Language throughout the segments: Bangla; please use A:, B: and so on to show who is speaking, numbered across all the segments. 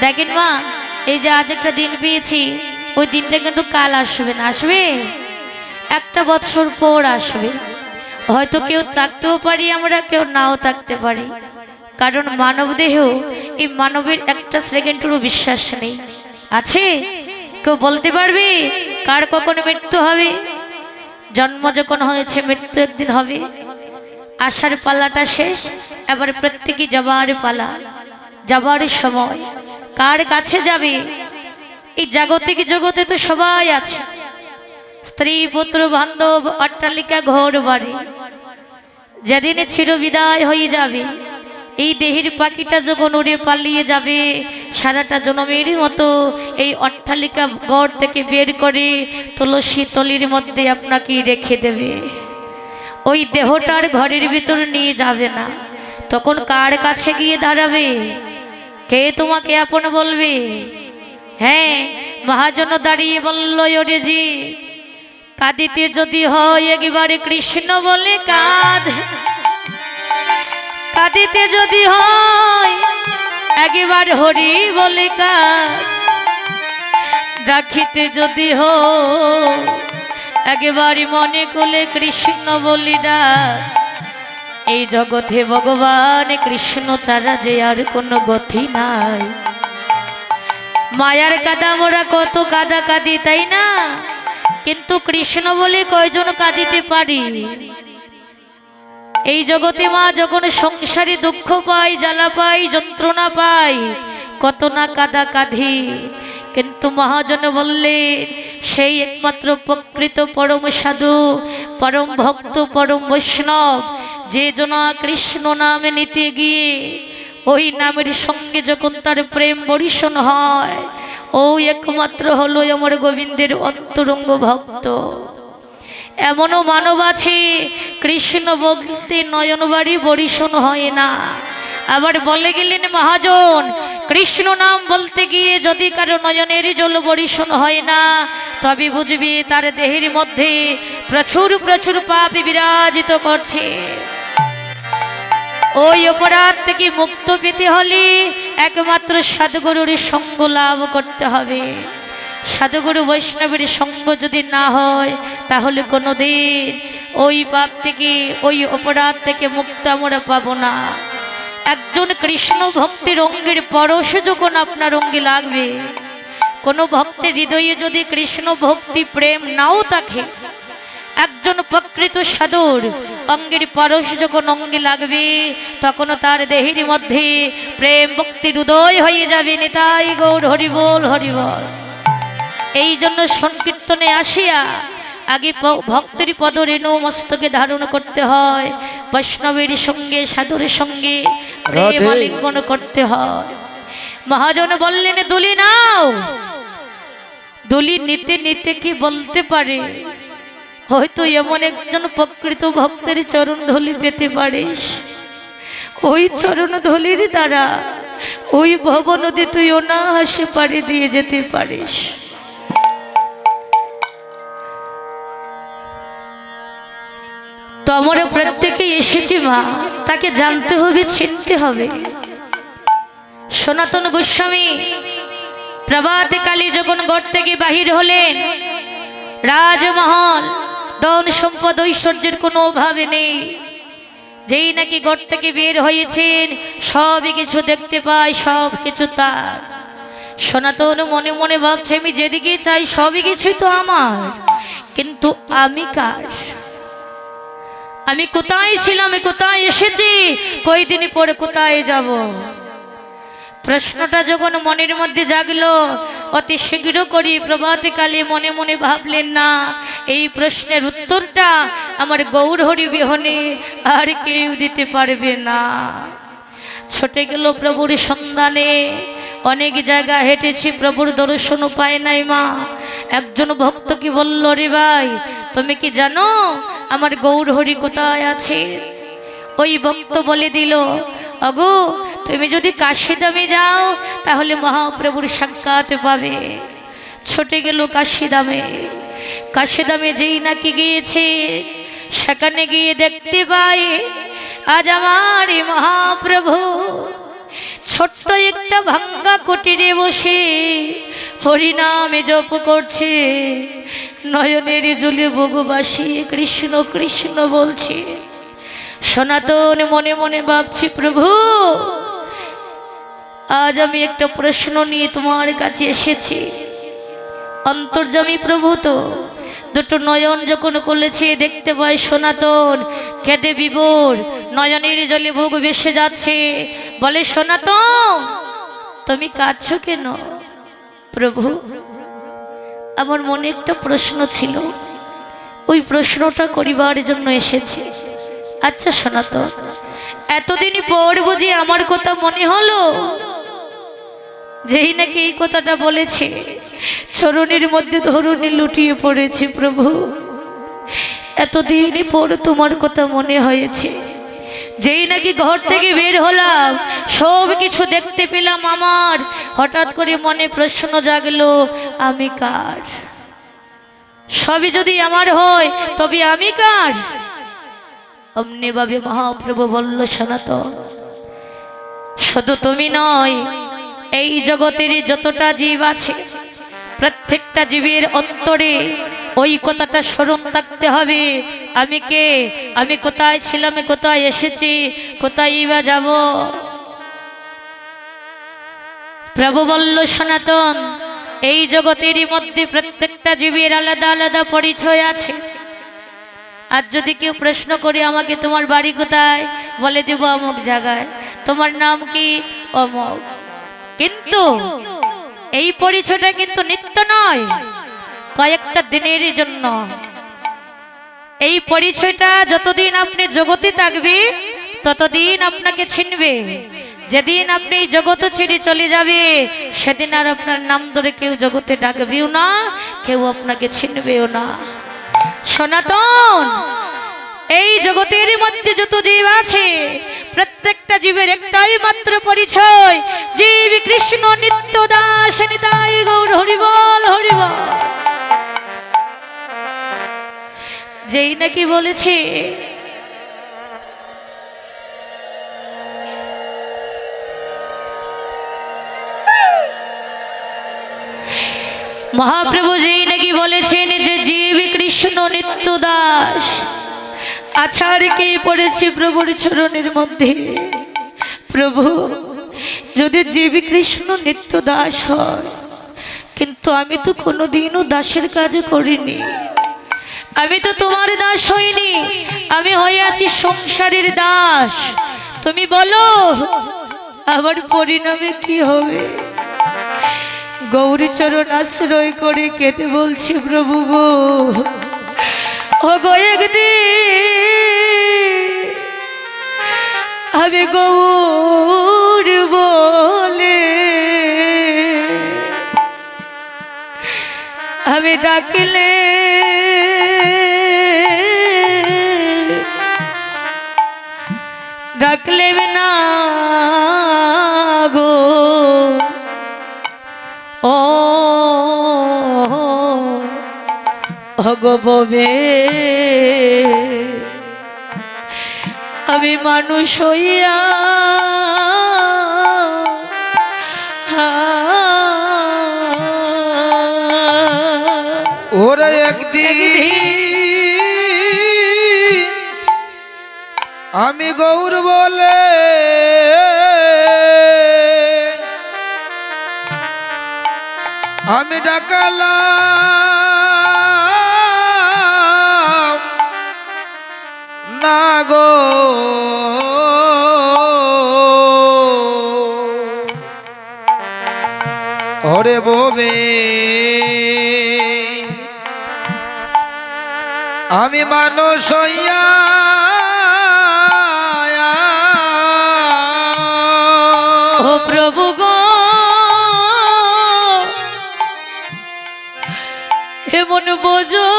A: দেখেন মা, এই যে আজ একটা দিন পেয়েছি, ওই দিনটা কিন্তু কাল আসবে না, আসবে? একটা বছর পর আসবে। হয়তো কেউ থাকতেও পারি আমরা, কেউ নাও থাকতে পারি। কারণ মানব দেহ, এই মানবের একটা সেকেন্ডেরও বিশ্বাস নেই। আছে? কেউ বলতে পারবে? কার কখন মৃত্যু হবে? জন্ম যখন হয়েছে, মৃত্যু একদিন হবে। আসার পালাটা শেষ, এবার প্রত্যেকে যাবার পালা, যাবার সময়। কার কাছে যাবে? এই জাগতিক জগতে তো সবাই আছে। স্ত্রী, পুত্র, বান্ধব, অট্টালিকা, ঘর, বাড়ি। যেদিন চির বিদায় হয়ে যাবে, এই দেহের পাখিটা যখন উড়ে পালিয়ে যাবে, সারাটা জনমের মতো এই অট্টালিকা ঘর থেকে বের করে তুলসী তলির মধ্যে আপনাকে রেখে দেবে। ওই দেহটার ঘরের ভিতর নিয়ে যাবে না। তখন কার কাছে গিয়ে দাঁড়াবে? কে তোমাকে আপন বলবে? হ্যাঁ মহাজন দাঁড়িয়ে বলল, ওরে জি, কাঁদিতে যদি হয় একবারে কৃষ্ণ বলে কাঁদ। কাঁদিতে যদি হয় একবার হরি বলে কাঁদ। ডাকিতে যদি হয় একেবারে মনে করলে কৃষ্ণ বলি ডাক। এই জগতে ভগবান কৃষ্ণ ছাড়া যে আর কোনো গতি নাই। মায়ার কাদা মোরা কত কাদা কাঁদি, তাই না? কিন্তু কৃষ্ণ বলে কয়জন কাঁদিতে পারি? এই জগতে মা যখন সংসারে দুঃখ পাই জ্বালা পাই যন্ত্রণা পাই কত না কাদা কাঁধি। কিন্তু মহাজন বললেন, সেই একমাত্র প্রকৃত পরম সাধু, পরম ভক্ত, পরম বৈষ্ণব যে জন কৃষ্ণ নামে নিতে গিয়ে ওই নামের সঙ্গে যখন তার প্রেম বরিশন হয়, ও একমাত্র হলো আমার গোবিন্দের অন্তরঙ্গ ভক্ত। এমনও মানব আছে, কৃষ্ণ বলতে নয়নবাড়ি বরিশন হয় না। আবার বলে গেলেন, মহাজন, কৃষ্ণ নাম বলতে গিয়ে যদি কারও নয়নের জল বরিশন হয় না, তবে বুঝবি তার দেহের মধ্যে প্রচুর প্রচুর পাপ বিরাজিত করছে। ওই অপরাধ থেকে মুক্ত পেতে হলে একমাত্র সাধুগুরুর সঙ্গ লাভ করতে হবে। সাধুগুরু বৈষ্ণবের সঙ্গ যদি না হয়, তাহলে কোনো দিন ওই পাপ থেকে, ওই অপরাধ থেকে মুক্ত আমরা পাবো না। একজন কৃষ্ণ ভক্তের অঙ্গের পরশ যখন আপনার অঙ্গে লাগবে। কোনো ভক্তের হৃদয়ে যদি কৃষ্ণ ভক্তি প্রেম নাও থাকে একজন প্রকৃত সাধুর অঙ্গের পরশ যখন অঙ্গে লাগবে তখন তার দেহের মধ্যে প্রেম ভক্তির উদয় হয়ে যাবে। নেতাই গৌর হরিবল হরিবল এই জন্য সংকীর্তনে আসিয়া আগে ভক্তের পদ রেণু মস্তকে ধারণ করতে হয়। বৈষ্ণবের সঙ্গে সাধুর সঙ্গে প্রেম। আলিঙ্গন করতে হয়। মহাজন বললেন দুলি নাও। দুলি নিতে নিতে কি বলতে পারে? হয়তো এমন একজন প্রকৃত ভক্তের চরণ ধলি পেতে পারিস ওই চরণ ধলির দ্বারা ওই ভব নদী তুই অনাহাসে পাড়ি দিয়ে যেতে পারিস। তো আমরা প্রত্যেকে এসেছি মা, তাকে জানতে হবে, চিনতে হবে। সনাতন গোস্বামী প্রভাতে কালী যখন গড় থেকে বাহির হলেন, রাজমহল ধন সম্পদ ঐশ্বর্যের কোনো অভাবে নেই। যেই নাকি গড় থেকে বের হয়েছেন, সবই কিছু দেখতে পাই সব কিছু তার। সনাতন মনে মনে ভাবছে, আমি যেদিকে চাই, সবই কিছুই তো আমার। কিন্তু আমি কার? আমি কোথায় ছিলাম কোথায় এসেছি? কয়দিন পরে কোথায় যাব? প্রশ্নটা যখন মনের মধ্যে জাগলো, অতি শীঘ্র করি প্রভাতে কালে মনে মনে ভাবলেন, না, এই প্রশ্নের উত্তরটা আমার গৌরহরি বিহনে আর কেউ দিতে পারবে না। ছুটে গেল প্রভুর সন্ধানে। অনেক জায়গা হেঁটেছি, প্রভুর দর্শনও পায় নাই, মা। একজন ভক্ত কি বলল, রে ভাই, তুমি কি জানো আমার গৌরহরি কোথায় আছে? ওই ভক্ত বলে দিল, অগো তুমি যদি কাশিদামে যাও, তাহলে মহাপ্রভুর সাক্ষাৎ পাবে। ছুটে গেল কাশিদামে। কাশিদামে যেই নাকি গিয়েছে, সেখানে গিয়ে দেখতে পাই, আজ আমার মহাপ্রভু ছোট্ট একটা ভাঙ্গা কুটিরে বসে হরিনামে জপ করছে। নয়নের জলে বগুবাসী কৃষ্ণ কৃষ্ণ বলছে, সনাতন মনে মনে ভাবছি, প্রভু আজ আমি একটা প্রশ্ন নিয়ে তোমার কাছে এসেছি। অন্তর্জামী প্রভু তো, দুটো নয়ন যখন খুলেছে দেখতে পাই সনাতন, কেঁদে বিভোর, নয়নের জলে ভোগ ভেসে যাচ্ছে। বলে, সনাতন, তুমি কাঁদছো কেন? প্রভু, আমার মনে একটা প্রশ্ন ছিল। ওই প্রশ্নটা করিবার জন্য এসেছি। আচ্ছা সনাতন এতদিনই পর বুঝি আমার কথা মনে হলো? যেই নাকি এই কথাটা বলেছে, চরণের মধ্যে ধরুনি লুটিয়ে পড়েছে প্রভু। এতদিন পর তোমার কথা মনে হয়েছে। যেই নাকি ঘর থেকে বের হলাম, সব কিছু দেখতে পেলাম আমার। হঠাৎ করে মনে প্রশ্ন জাগলো, আমি কার? সবই যদি আমার হয়, তবে আমি কার? অমনি ভাবে মহাপ্রভু বলল, সনাতন, শুধু তুমি নয় এই জগতের যতটা জীব আছে, প্রত্যেকটা জীবের অন্তরে ওই কথাটা স্মরণ থাকতে হবে। আমি কে? আমি কোথায় ছিলাম? কোথায় এসেছি? কোথায় বা যাব? প্রভু বলল, সনাতন, এই জগতের মধ্যে প্রত্যেকটা জীবের আলাদা আলাদা পরিচয় আছে। আর যদি কেউ প্রশ্ন করে আমাকে, তোমার বাড়ি কোথায়? বলে দেব অমুক জায়গায়। তোমার নাম কি? অমুক। কিন্তু এই পরিচয়টা কিন্তু নিত্য নয়। কয়েকটা দিনের জন্য। এই পরিচয়টা যতদিন আপনি জগতে থাকবে, ততদিন আপনাকে ছিনবে যেদিন আপনি এই জগৎ ছেড়ে চলে যাবে, সেদিন আর আপনার নাম ধরে কেউ জগতে ডাকবেও না, কেউ আপনাকে ছিনবেও না। সনাতন! এই জগতের মধ্যে যত জীব আছে, প্রত্যেকটা জীবের একটাই মাত্র পরিচয়। জীব কৃষ্ণ, নিত্য দাস গৌর, হরিবল হরিবল। যেই নাকি বলেছে, মহাপ্রভু যেই নাকি বলেছেন যে জীব কৃষ্ণ, নিত্য দাস আছাড় কে পড়েছে প্রভুর চরণের মধ্যে? প্রভু, যদি জীব কৃষ্ণ নিত্য দাস হয়, কিন্তু আমি তো কোনোদিনও দাসের কাজ করিনি। আমি তো তোমার দাস হইনি, আমি হয়ে আছি সংসারের দাস। তুমি বলো, আমার পরিণামে কি হবে? গৌরীচরণ আশ্রয় করে কেঁদে বলছি, প্রভু গো ও গো একদিন আমি গৌর বলে আমি ডাকলে ডাকলে না ভগবে আমি মানুষ হইয়া
B: ওরে একদিন আমি গৌর বলে আমি ডাকালাম। না গো। ববে আমি মানুষ হইয়া
A: প্রভু গো এমন বোজন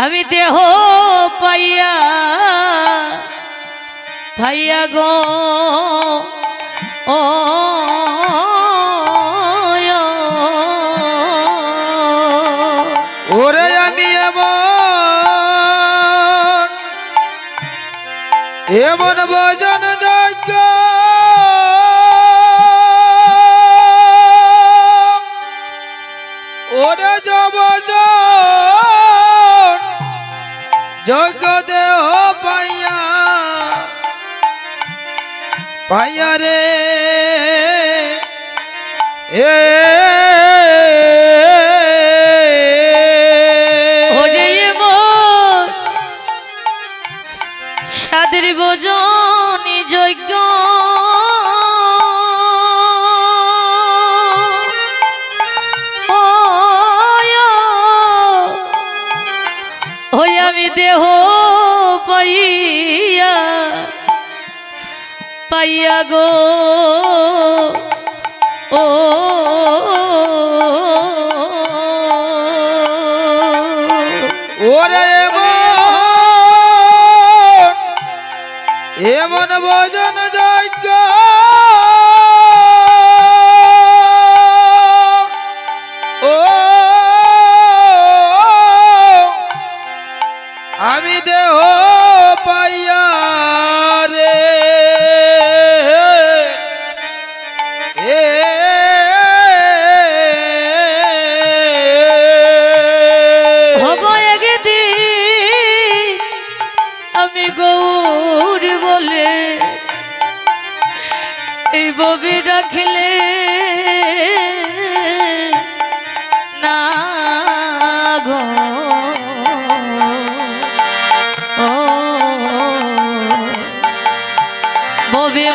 A: আমি দেহ পাইয়া ভাইয়া গো ও
B: এমন এমন জগদেহ পাইয়া পাইয়া রে। এ
A: সাদের বোজন যজ্ঞ দেহ পাইয়া পাইয়া গো। ও
B: ওরে এমন ভজন যজ্ঞ
A: রাখলে না গো।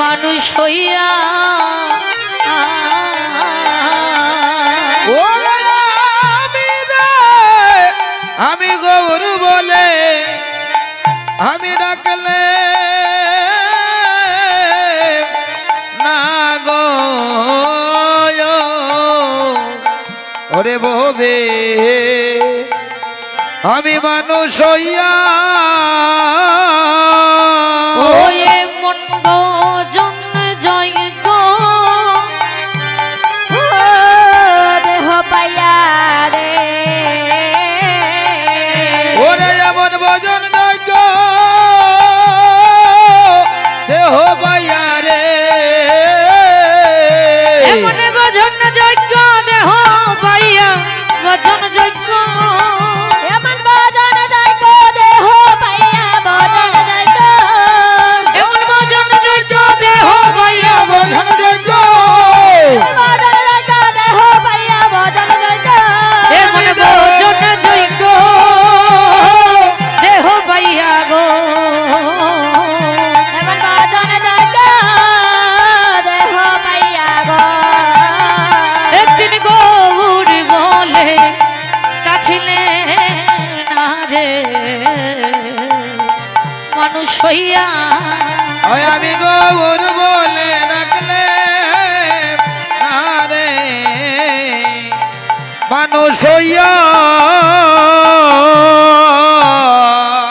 A: মানুষ হইয়া
B: আমি গৌর বলে আমি হবে। আমি মানুষ হইয়া
A: মন্ডল হইয়া।
B: আমি গৌর বলে ডাকলে মানুষ হইয়া